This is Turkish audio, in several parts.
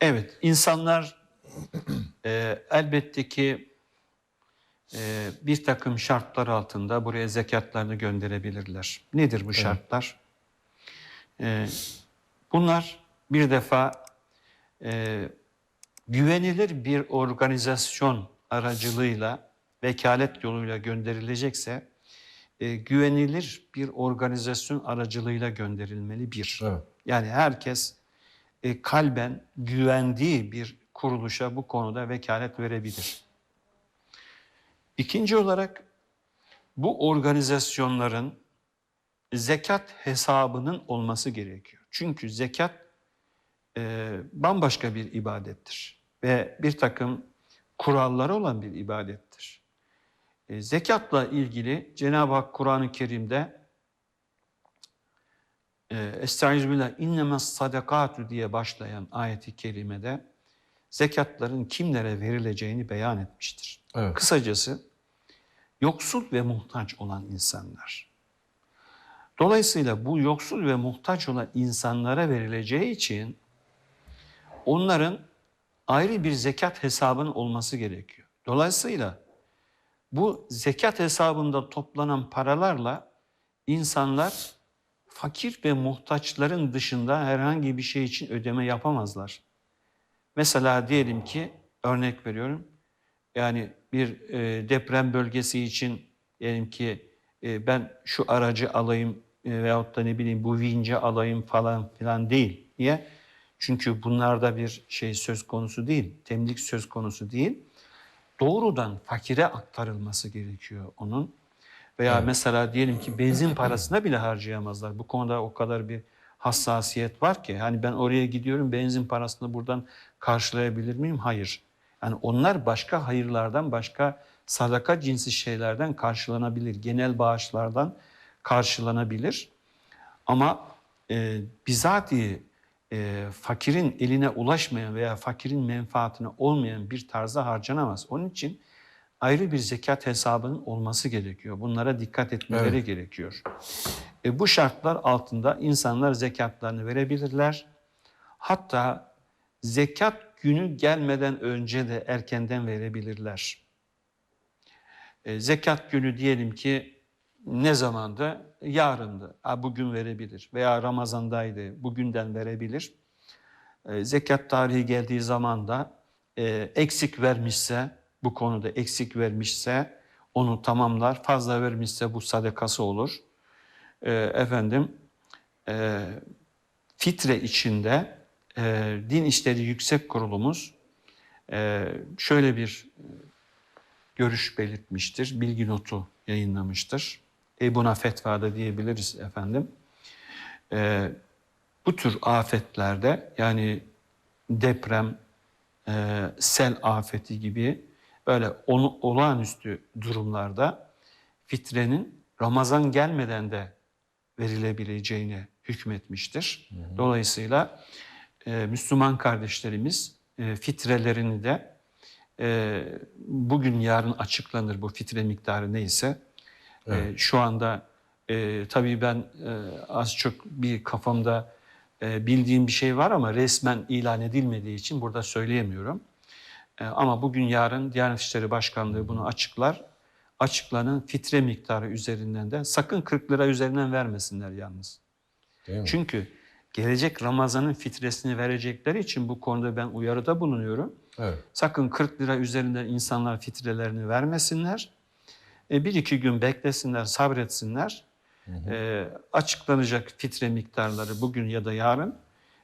Evet, insanlar e, elbette ki e, bir takım şartlar altında buraya zekatlarını gönderebilirler. Nedir bu şartlar? E, bunlar bir defa e, güvenilir bir organizasyon aracılığıyla vekalet yoluyla gönderilecekse e, güvenilir bir organizasyon aracılığıyla gönderilmeli bir. Evet. Yani herkes e, kalben güvendiği bir kuruluşa bu konuda vekalet verebilir. İkinci olarak bu organizasyonların zekat hesabının olması gerekiyor. Çünkü zekat e, bambaşka bir ibadettir ve bir takım kuralları olan bir ibadettir. E, zekatla ilgili Cenab-ı Hak Kur'an-ı Kerim'de e, Estağfirullah innemez sadakatu diye başlayan ayeti kerimede zekatların kimlere verileceğini beyan etmiştir. Evet. Kısacası yoksul ve muhtaç olan insanlar. Dolayısıyla bu yoksul ve muhtaç olan insanlara verileceği için onların ayrı bir zekat hesabının olması gerekiyor. Dolayısıyla bu zekat hesabında toplanan paralarla insanlar fakir ve muhtaçların dışında herhangi bir şey için ödeme yapamazlar. Mesela diyelim ki örnek veriyorum. Yani bir e, deprem bölgesi için diyelim ki e, ben şu aracı alayım e, veyahut da ne bileyim bu vinci alayım falan filan değil. Niye? Çünkü bunlarda bir şey söz konusu değil, temlik söz konusu değil. Doğrudan fakire aktarılması gerekiyor onun. Veya mesela diyelim ki benzin parasına bile harcayamazlar. Bu konuda o kadar bir hassasiyet var ki. Hani ben oraya gidiyorum benzin parasını buradan karşılayabilir miyim? Hayır. Yani onlar başka hayırlardan, başka sadaka cinsi şeylerden karşılanabilir. Genel bağışlardan karşılanabilir. Ama e, bizatihi e, fakirin eline ulaşmayan veya fakirin menfaatine olmayan bir tarza harcanamaz. Onun için ayrı bir zekat hesabının olması gerekiyor. Bunlara dikkat etmeleri Evet. gerekiyor. E, bu şartlar altında insanlar zekatlarını verebilirler. Hatta zekat günü gelmeden önce de erkenden verebilirler. E, zekat günü diyelim ki ne zamandı? Yarındı. Ha, bugün verebilir. Veya Ramazan'daydı. Bugünden verebilir. E, zekat tarihi geldiği zaman da e, eksik vermişse, bu konuda eksik vermişse onu tamamlar. Fazla vermişse bu sadakası olur. E, efendim, e, fitre içinde e, Din İşleri Yüksek Kurulumuz e, şöyle bir e, görüş belirtmiştir. Bilgi notu yayınlamıştır. E buna fetvada diyebiliriz efendim. E, bu tür afetlerde yani deprem, e, sel afeti gibi böyle onu, olağanüstü durumlarda fitrenin Ramazan gelmeden de verilebileceğini hükmetmiştir. Dolayısıyla e, Müslüman kardeşlerimiz e, fitrelerini de e, bugün yarın açıklanır bu fitre miktarı neyse. E, şu anda e, tabii ben e, az çok bir kafamda e, bildiğim bir şey var ama resmen ilan edilmediği için burada söyleyemiyorum. E, ama bugün yarın Diyanet İşleri Başkanlığı bunu açıklar. Açıklanan fitre miktarı üzerinden de sakın 40 lira üzerinden vermesinler yalnız. Değil mi? Çünkü gelecek Ramazan'ın fitresini verecekleri için bu konuda ben uyarıda bulunuyorum. Evet. Sakın 40 lira üzerinden insanlar fitrelerini vermesinler. E, bir iki gün beklesinler, sabretsinler. E, açıklanacak fitre miktarları bugün ya da yarın.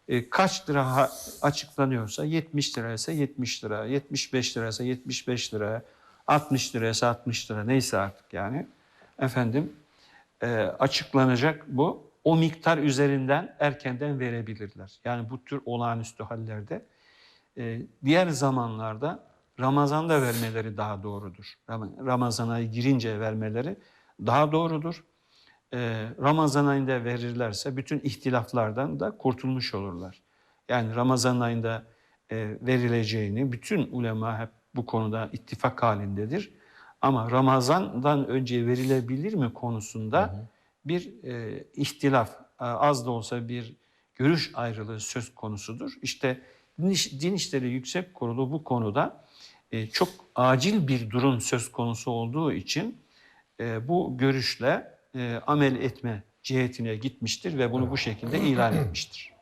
E, kaç lira açıklanıyorsa 70 liraysa 70 lira, 75 liraysa 75 lira, 60 liraysa 60 lira neyse artık yani. Efendim e, açıklanacak bu. O miktar üzerinden erkenden verebilirler. Yani bu tür olağanüstü hallerde e, diğer zamanlarda Ramazan'da vermeleri daha doğrudur. Ram- Ramazan ayı girince vermeleri daha doğrudur. E, Ramazan ayında verirlerse bütün ihtilaflardan da kurtulmuş olurlar. Yani Ramazan ayında e, verileceğini bütün ulema hep bu konuda ittifak halindedir. Ama Ramazan'dan önce verilebilir mi konusunda bir e, ihtilaf, az da olsa bir görüş ayrılığı söz konusudur. İşte Din, İş- Din İşleri Yüksek Kurulu bu konuda e, çok acil bir durum söz konusu olduğu için e, bu görüşle e, amel etme cihetine gitmiştir ve bunu bu şekilde ilan etmiştir.